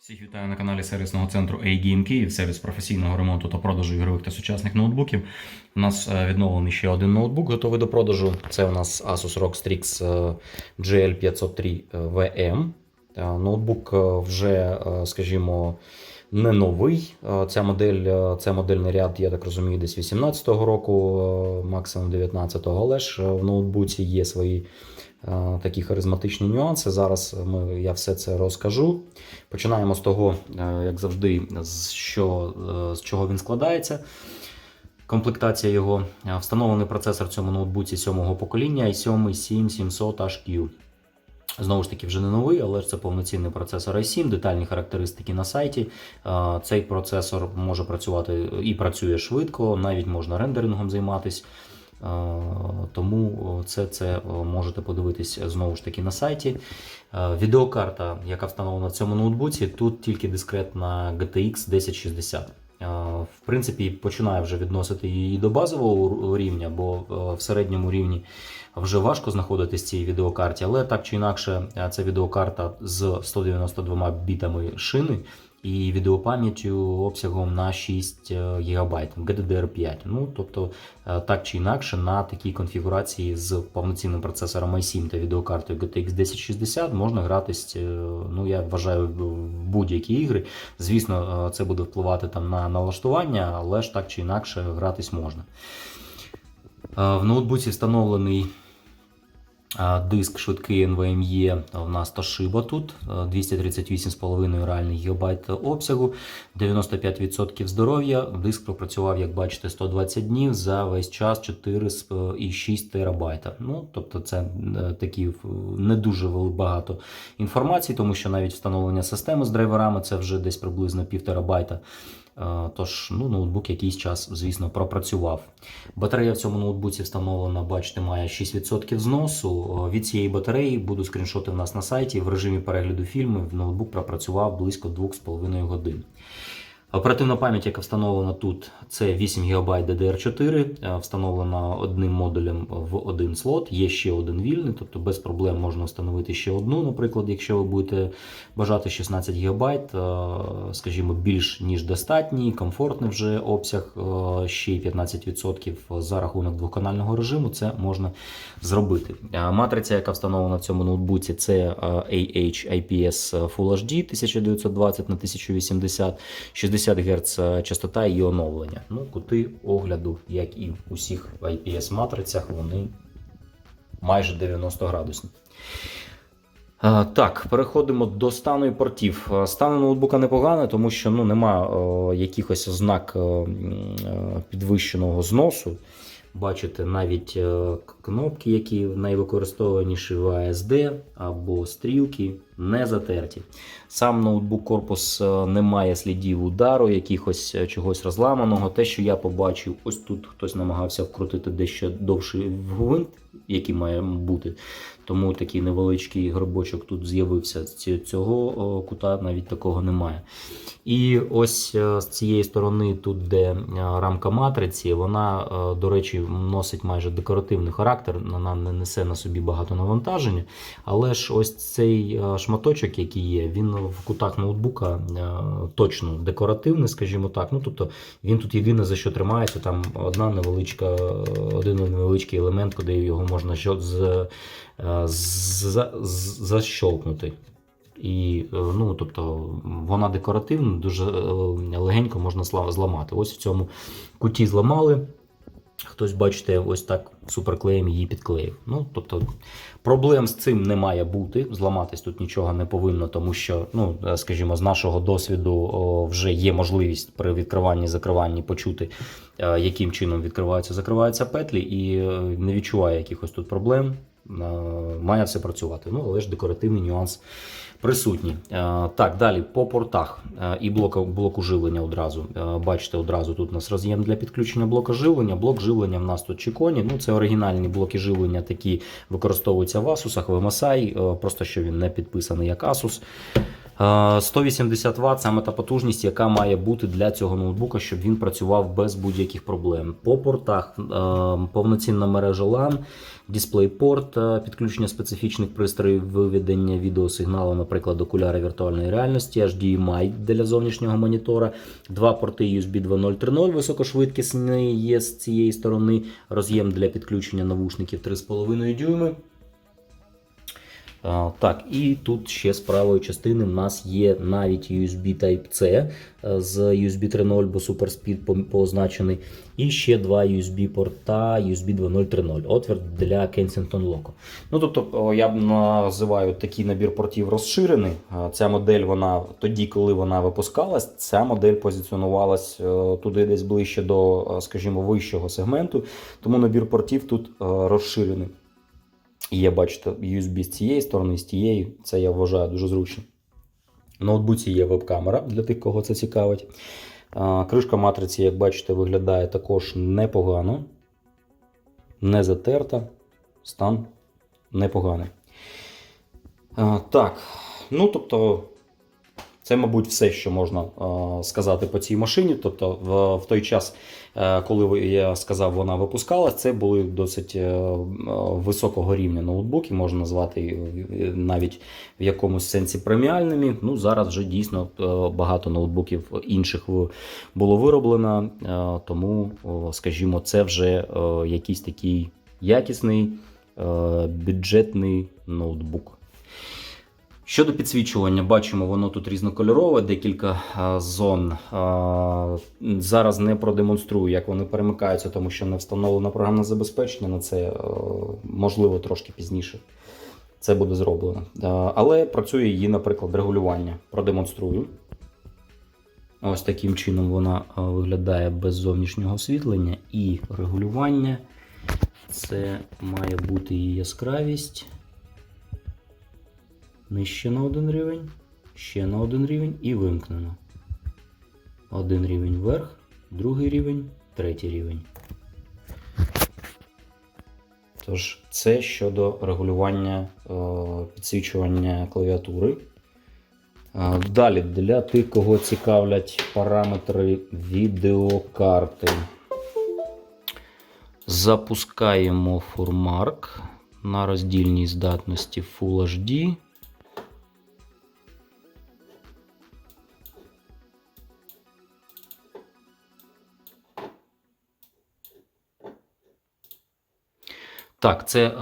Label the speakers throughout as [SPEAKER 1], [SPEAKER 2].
[SPEAKER 1] Всіх вітаю на каналі сервісного центру A-Game Київ, сервіс професійного ремонту та продажу ігрових та сучасних ноутбуків. У нас е, відновлений ще один ноутбук, готовий до продажу. Це у нас Asus ROG Strix е, GL503 VM. Е, Ноутбук е, вже, скажімо, не новий. Е, Ця модель, е, це модельний ряд, я так розумію, десь 18-го року, е, максимум 19-го, але ж в ноутбуці є свої такі харизматичні нюанси. Зараз ми, я все це розкажу. Починаємо з того, як завжди, з, що, з чого він складається. Комплектація його. Встановлений процесор в цьому ноутбуці 7-го покоління i7 7700HQ. Знову ж таки, вже не новий, але ж це повноцінний процесор i7, детальні характеристики на сайті. Цей процесор може працювати і працює швидко, навіть можна рендерингом займатися. Тому це, це можете подивитись знову ж таки на сайті. Відеокарта, яка встановлена в цьому ноутбуці, тут тільки дискретна GTX 1060. Е, В принципі, починає вже відносити її до базового рівня, бо е, в середньому рівні вже важко знаходитись цій відеокарті, але так чи інакше, ця це відеокарта з 192 бітами шини і відеопам'яттю обсягом на 6 ГБ GDDR5. Ну, тобто, е, так чи інакше, на такій конфігурації з повноцінним процесором i7 та відеокартою GTX 1060 можна гратись, е, ну я вважаю, в будь-які ігри. Звісно, е, це буде впливати там на налаштування, але ж так чи інакше гратись можна. В ноутбуці встановлений Диск швидкий NVMe у нас Toshiba тут, е, 238,5 реальний гігабайт обсягу, 95% здоров'я. Диск пропрацював, як бачите, 120 днів за весь час 4,6 терабайта. Ну, тобто це е, такі не дуже багато інформації, тому що навіть встановлення системи з драйверами це вже десь приблизно пів терабайта. Е, Тож, ну, ноутбук якийсь час, звісно, пропрацював. Батарея в цьому ноутбуці встановлена, бачите, має 6% зносу. Е, Від цієї батареї буду скріншоти в нас на сайті. В режимі перегляду фільмів ноутбук пропрацював близько 2,5 годин. Оперативна пам'ять, яка встановлена тут, це 8 ГБ DDR4, е, встановлена одним модулем в один слот. Є ще один вільний, тобто без проблем можна встановити ще одну. Наприклад, якщо ви будете бажати 16 ГБ, е, скажімо, більш ніж достатній, комфортний вже обсяг, е, ще й 15% за рахунок двоканального режиму, це можна зробити. Е, Матриця, яка встановлена в цьому ноутбуці, це AH IPS Full HD 1920 на 1080 60 Гц частота і оновлення. Ну, кути огляду, як і в усіх IPS матрицях, вони майже 90 градусні. Так, переходимо до стану і портів. Стан ноутбука непогане, тому що ну, нема е, якихось ознак е, підвищеного зносу. Бачите, навіть е, кнопки, які найвикористовуваніші в ASD або стрілки, не затерті. Сам ноутбук корпус е, не має слідів удару, якихось е, чогось розламаного. Те, що я побачив, ось тут хтось намагався вкрутити дещо довший гвинт, який має бути. Тому такий невеличкий гробочок тут з'явився. Цього кута навіть такого немає. І ось е, з цієї сторони, тут, де е, рамка матриці, вона, е, до речі, носить майже декоративний характер, вона не несе на собі багато навантаження. Але ж ось цей шматочок, який є, він в кутах ноутбука точно декоративний, скажімо так. Ну, тобто він тут єдине за що тримається, там одна невеличка, один невеличкий елемент, куди його можна з, за- защолкнути. І е, ну, тобто, вона декоративна, дуже е, легенько можна зламати. Ось в цьому куті зламали. Хтось, бачите, ось так суперклеєм її підклеїв. Ну, тобто, проблем з цим не має бути. Зламатись тут нічого не повинно, тому що, ну, е, скажімо, з нашого досвіду о, вже є можливість при відкриванні закриванні почути, яким чином відкриваються, закриваються петлі, і не відчуває якихось тут проблем. Е, Має все працювати. Ну, але ж декоративний нюанс присутній. Е, Так, далі по портах е, і блоку, блоку живлення одразу. Бачите, одразу тут у нас роз'єм для підключення блока живлення. Блок живлення в нас тут чіконі. Ну, це оригінальні блоки живлення, такі використовуються в Asus, в MSI, просто що він не підписаний як Asus. Е, 180 Вт саме та потужність, яка має бути для цього ноутбука, щоб він працював без будь-яких проблем. По портах е, повноцінна мережа LAN, DisplayPort, е, підключення специфічних пристроїв виведення відеосигналу, наприклад, окуляри віртуальної реальності, HDMI для зовнішнього монітора, два порти USB 2.0 3.0 високошвидкісний є з цієї сторони, роз'єм для підключення навушників 3,5 дюйми. Так, і тут ще з правої частини в нас є навіть USB Type-C е, з USB 3.0, бо SuperSpeed по- позначений. І ще два USB порта USB 2.0 3.0. Отвір для Kensington Loco. Ну, тобто, я б називаю такий набір портів розширений. Ця модель, вона тоді, коли вона випускалась, ця модель позиціонувалась е, туди десь ближче до, е, скажімо, вищого сегменту. Тому набір портів тут розширений. Є, бачите, USB з цієї сторони, з тієї. Це я вважаю дуже зручно. В ноутбуці є веб-камера для тих, кого це цікавить. Кришка матриці, як бачите, виглядає також непогано. Не затерта. Стан непоганий. Так, ну тобто, це, мабуть, все, що можна е, сказати по цій машині. Тобто, в, в той час, е, коли я сказав, вона випускалась, це були досить е, високого рівня ноутбуки, можна назвати навіть в якомусь сенсі преміальними. Ну, зараз вже дійсно багато ноутбуків інших було вироблено, тому, скажімо, це вже якийсь такий якісний бюджетний ноутбук. Щодо підсвічування, бачимо, воно тут різнокольорове, декілька а, зон. А, Зараз не продемонструю, як вони перемикаються, тому що не встановлено програмне забезпечення на це, е, можливо, трошки пізніше. Це буде зроблено. Але працює її, наприклад, регулювання. Продемонструю. Ось таким чином вона виглядає без зовнішнього освітлення і регулювання. Це має бути її яскравість. Нижче на один рівень, ще на один рівень і вимкнено. Один рівень вверх, другий рівень, третій рівень. Тож, це щодо регулювання е, підсвічування клавіатури. Е, Далі, для тих, кого цікавлять параметри відеокарти. Запускаємо FurMark на роздільній здатності Full HD. Так, це е,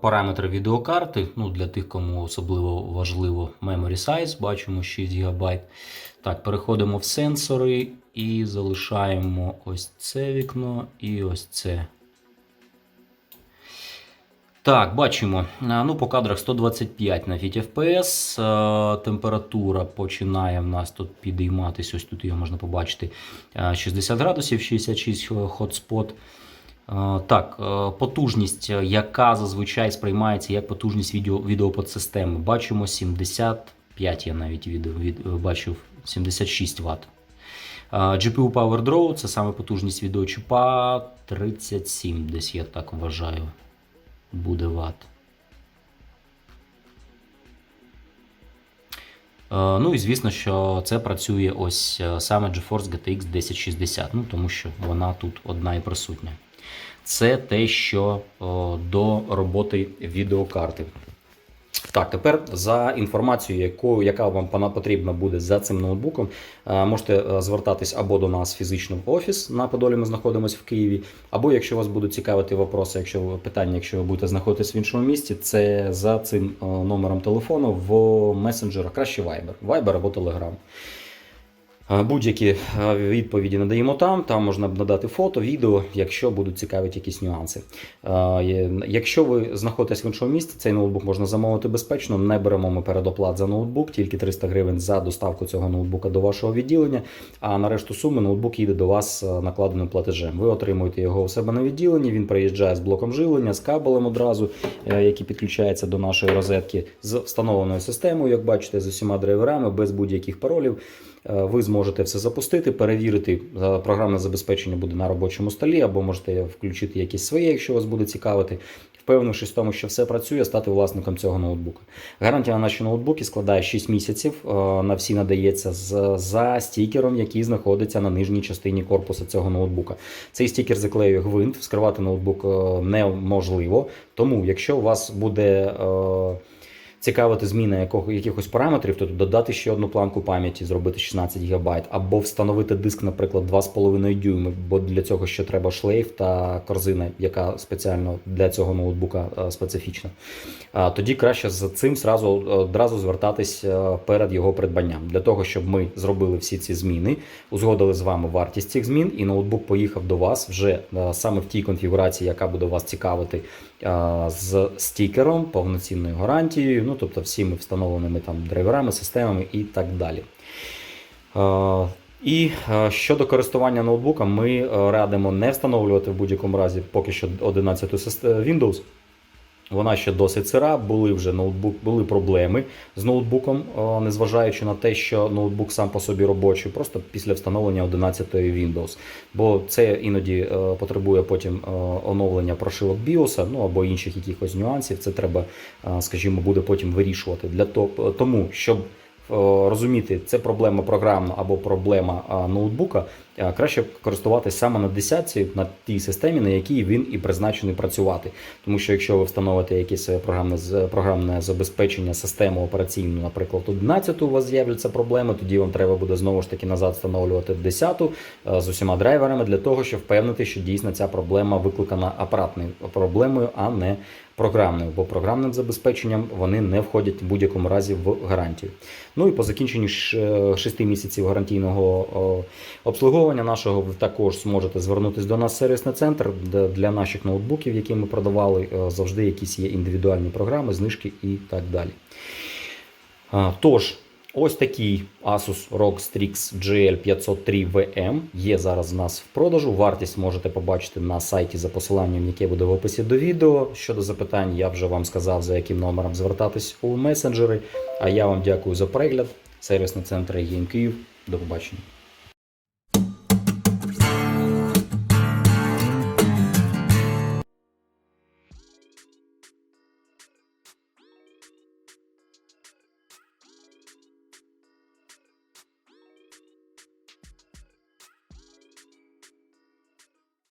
[SPEAKER 1] параметри відеокарти. Ну, для тих, кому особливо важливо memory size, бачимо 6 ГБ. Так, переходимо в сенсори і залишаємо ось це вікно і ось це. Так, бачимо. Ну, по кадрах 125 на фіт FPS. Е, Температура починає в нас тут підійматися. Ось тут її можна побачити. е, 60 градусів, 66 хотспот. Е, Так, е, потужність, е, яка зазвичай сприймається як потужність відео, відеоподсистеми. Бачимо 75, я навіть від, е, бачив 76 Вт. GPU Power Draw це саме потужність відеочіпа 37, десь я так вважаю, буде Вт. Ну і звісно, що це працює ось саме GeForce GTX 1060, ну тому що вона тут одна і присутня. Це те, що до роботи відеокарти. Так, тепер за інформацією, яку, яка вам потрібна буде за цим ноутбуком, е, можете е, звертатись або до нас фізично в офіс на Подолі, ми знаходимося в Києві, або якщо вас будуть цікавити вопроси, якщо питання, якщо ви будете знаходитись в іншому місті, це за цим е, номером телефону в месенджерах, краще Viber, Viber або Telegram. Е, Будь-які е, відповіді надаємо там. Там можна надати фото, відео, якщо будуть цікавити якісь нюанси. Е, Якщо ви знаходитесь в іншому місті, цей ноутбук можна замовити безпечно. Не беремо ми передоплат за ноутбук, тільки 300 гривень за доставку цього ноутбука до вашого відділення. А на решту суми ноутбук їде до вас накладеним платежем. Ви отримуєте його у себе на відділенні. Він приїжджає з блоком живлення, з кабелем одразу, який підключається до нашої розетки, з встановленою системою, як бачите, з усіма драйверами, без будь-яких паролів. Е, Ви зможете все запустити, перевірити. Програмне забезпечення буде на робочому столі, або можете включити якісь своє, якщо вас буде цікавити. Впевнившись в тому, що все працює, стати власником цього ноутбука. Гарантія на наші ноутбуки складає 6 місяців. е, На всі надається за стікером, який знаходиться на нижній частині корпусу цього ноутбука. Цей стікер заклеює гвинт, вскривати ноутбук е, неможливо. Тому, якщо у вас буде цікавити зміна якого, якихось параметрів, то додати ще одну планку пам'яті, зробити 16 ГБ, або встановити диск, наприклад, 2,5 дюйми, бо для цього ще треба шлейф та корзина, яка спеціально для цього ноутбука е, специфічна. Тоді краще з цим зразу одразу звертатись е, перед його придбанням, для того, щоб ми зробили всі ці зміни, узгодили з вами вартість цих змін, і ноутбук поїхав до вас вже е, саме в тій конфігурації, яка буде вас цікавити, з стікером, повноцінною гарантією, ну тобто всіми встановленими там драйверами, системами і так далі. Е, І е, щодо користування ноутбуком, ми е, радимо не встановлювати в будь-якому разі поки що 11 Windows. Вона ще досить сира, були вже ноутбук, були проблеми з ноутбуком, е, незважаючи на те, що ноутбук сам по собі робочий, просто після встановлення 11 Windows. Бо це іноді е, потребує потім е, оновлення прошивок BIOS, ну або інших якихось нюансів. Це треба, скажімо, буде потім вирішувати. Для того, тому, щоб розуміти, це проблема програмна або проблема ноутбука, краще користуватися саме на десятці, на тій системі, на якій він і призначений працювати. Тому що якщо ви встановите якесь е, програмне, програмне забезпечення, систему операційну, наприклад, 11 у вас з'являться проблеми, тоді вам треба буде знову ж таки назад встановлювати 10 е, з усіма драйверами для того, щоб впевнити, що дійсно ця проблема викликана апаратною проблемою, а не програмною, бо програмним забезпеченням вони не входять в будь-якому разі в гарантію. Ну і по закінченню 6 місяців гарантійного о, обслуговування нашого ви також зможете звернутися до нас в сервісний центр для наших ноутбуків, які ми продавали. е, Завжди якісь є індивідуальні програми, знижки і так далі. Тож, ось такий Asus ROG Strix GL503 VM є зараз в нас в продажу. Вартість можете побачити на сайті за посиланням, яке буде в описі до відео. Щодо запитань, я вже вам сказав, за яким номером звертатись у месенджери. А я вам дякую за перегляд. Сервісний центр Єм Київ. До побачення.